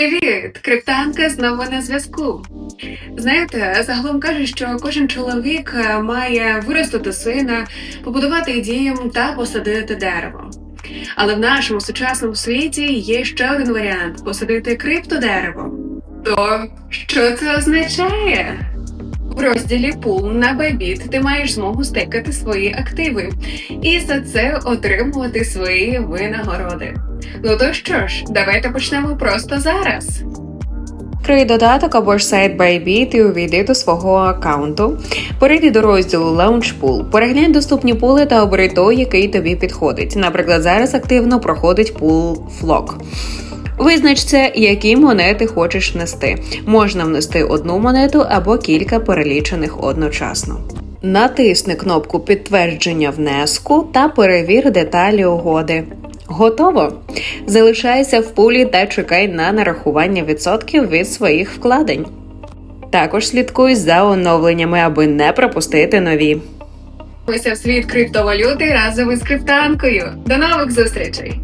Привіт! Криптанка знову на зв'язку. Знаєте, загалом кажуть, що кожен чоловік е, має виростити сина, побудувати дім та посадити дерево. Але в нашому сучасному світі є ще один варіант посадити криптодерево. То що це означає? В розділі Пул на Bybit ти маєш змогу стейкати свої активи і за це отримувати свої винагороди. Ну то що ж, давайте почнемо просто зараз. Відкрий додаток або ж сайт Bybit і увійди до свого аккаунту. Перейди до розділу Launch Pool, переглянь доступні пули та обери той, який тобі підходить. Наприклад, зараз активно проходить пул Flock. Визначте, які монети хочеш внести. Можна внести одну монету або кілька перелічених одночасно. Натисни кнопку підтвердження внеску та перевір деталі угоди. Готово! Залишайся в пулі та чекай на нарахування відсотків від своїх вкладень. Також слідкуй за оновленнями, аби не пропустити нові. Мися в світ криптовалюти разом із криптанкою. До нових зустрічей!